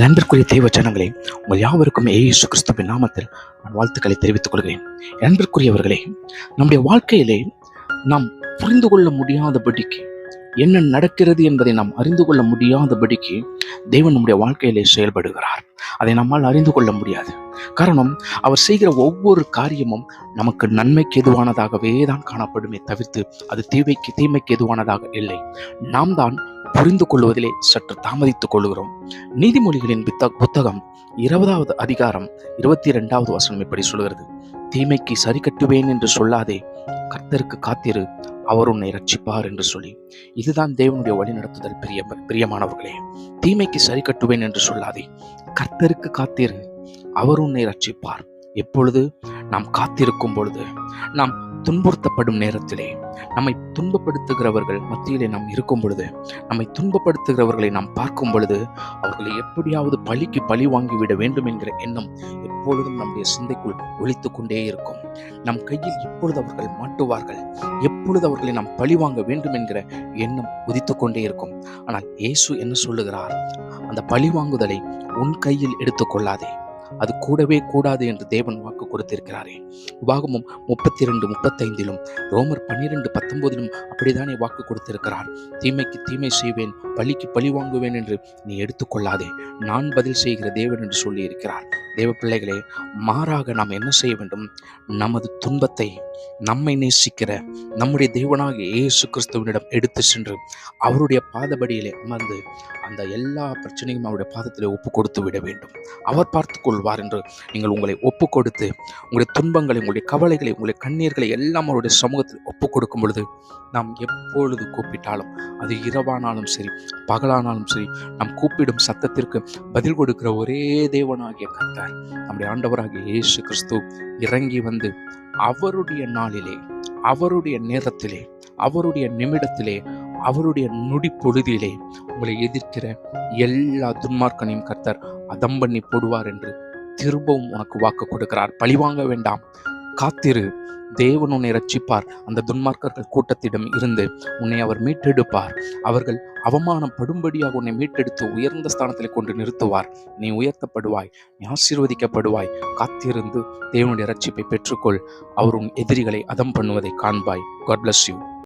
நண்பர்க்குரிய தெய்வ ஜனங்களே உங்கள் யாவருக்கும் ஏசு கிறிஸ்துவின் நாமத்தில் நான் வாழ்த்துக்களை தெரிவித்துக் கொள்கிறேன். நண்பர்க்குரியவர்களே நம்முடைய வாழ்க்கையிலே நாம் புரிந்து கொள்ள முடியாதபடிக்கு என்ன நடக்கிறது என்பதை நாம் அறிந்து கொள்ள முடியாதபடிக்கு தேவன் நம்முடைய வாழ்க்கையிலே செயல்படுகிறார். அதை நம்மால் அறிந்து கொள்ள முடியாது. காரணம் அவர் செய்கிற ஒவ்வொரு காரியமும் நமக்கு நன்மைக்கு எதுவானதாகவே தான் காணப்படுமே தவிர்த்து அது தீமைக்கு தீமைக்கு எதுவானதாக இல்லை. நாம் தான் புரிந்து கொள்வதிலே சற்று தாமதித்துக் கொள்கிறோம் நீதிமொழிகளின் புத்தகம் இருபதாவது அதிகாரம் இருபத்தி இரண்டாவது வசனம் இப்படி சொல்கிறது. தீமைக்கு சரி கட்டுவேன் என்று சொல்லாதே கர்த்தருக்கு காத்திரு அவர் உன்னை ரட்சிப்பார் என்று சொல்லி. இதுதான் தேவனுடைய வழிநடத்துதல் பிரிய பிரியமானவர்களே. தீமைக்கு சரி கட்டுவேன் என்று சொல்லாதே கர்த்தருக்கு காத்திரு அவர் உன்னை ரட்சிப்பார் எப்பொழுது நாம் காத்திருக்கும் பொழுது நாம் துன்புறுத்தப்படும் நேரத்திலே நம்மை துன்பப்படுத்துகிறவர்கள் மத்தியிலே நாம் இருக்கும் பொழுது நம்மை துன்பப்படுத்துகிறவர்களை நாம் பார்க்கும் பொழுது அவர்களை எப்படியாவது பழிக்கு பழி வாங்கிவிட வேண்டும் என்கிற எண்ணம் எப்பொழுதும் நம்முடைய சிந்தைக்குள் ஒழித்து கொண்டே இருக்கும். நம் கையில் எப்பொழுது அவர்கள் மாட்டுவார்கள். எப்பொழுது அவர்களை நாம் பழி வாங்க வேண்டும் என்கிற எண்ணம் உதித்து கொண்டே இருக்கும். ஆனால் இயேசு என்ன சொல்லுகிறார்? அந்த பழி வாங்குதலை உன் கையில் எடுத்துக்கொள்ளாதே. அது கூடவே கூடாது என்று தேவன் வாக்கு கொடுத்திருக்கிறாரே. உபாகமும் முப்பத்தி இரண்டு முப்பத்தைந்திலும் ரோமர் பன்னிரெண்டு பத்தொன்பதிலும் அப்படித்தானே வாக்கு கொடுத்திருக்கிறார். தீமைக்கு தீமை செய்வேன் பழிக்கு பழி வாங்குவேன் என்று நீ எடுத்துக்கொள்ளாதே. நான் பதில் செய்கிற தேவன் என்று சொல்லி இருக்கிறார் தேவ பிள்ளைகளே மாறாக நாம் என்ன செய்ய வேண்டும்? நமது துன்பத்தை நம்மை நேசிக்கிற நம்முடைய தேவனாக இயேசு கிறிஸ்துவனிடம் எடுத்து சென்று அவருடைய பாதபடியிலே அமர்ந்து அந்த எல்லா பிரச்சனையும் அவருடைய பாதத்திலே ஒப்பு கொடுத்து விட வேண்டும். அவர் பார்த்துக்கொள்ள கொள்வார் என்று நீங்கள் உங்களை ஒப்பு கொடுத்து உங்களுடைய துன்பங்களை உங்களுடைய கவலைகளை உங்களுடைய கண்ணீர்களை எல்லாம் அவருடைய சமூகத்தில் ஒப்பு கொடுக்கும் பொழுது நாம் எப்பொழுது கூப்பிட்டாலும் அது இரவானாலும் சரி பகலானாலும் சரி நாம் கூப்பிடும் சத்தத்திற்கு பதில் கொடுக்கிற ஒரே தேவனாகிய கத்தார் நம்முடைய ஆண்டவராகிய இயேசு கிறிஸ்து இறங்கி வந்து அவருடைய நாளிலே அவருடைய நேரத்திலே அவருடைய நிமிடத்திலே அவருடைய நொடி பொழுதிலே உங்களை எதிர்க்கிற எல்லா துன்மார்க்கனையும் கர்த்தர் அதம் பண்ணி போடுவார் என்று திரும்பவும் உனக்கு வாக்கு கொடுக்கிறார். பழிவாங்க வேண்டாம். காத்திரு. தேவன் உன்னை ரட்சிப்பார் அந்த துன்மார்க்கர்கள் கூட்டத்திடம் இருந்து உன்னை அவர் மீட்டெடுப்பார். அவர்கள் அவமானம் படும்படியாக உன்னை மீட்டெடுத்து உயர்ந்த ஸ்தானத்தில் கொண்டு நிறுத்துவார். நீ உயர்த்தப்படுவாய். நீ ஆசீர்வதிக்கப்படுவாய். காத்திருந்து தேவனுடைய ரட்சிப்பை பெற்றுக்கொள். அவர் உன் எதிரிகளை அதம் பண்ணுவதை காண்பாய். God bless you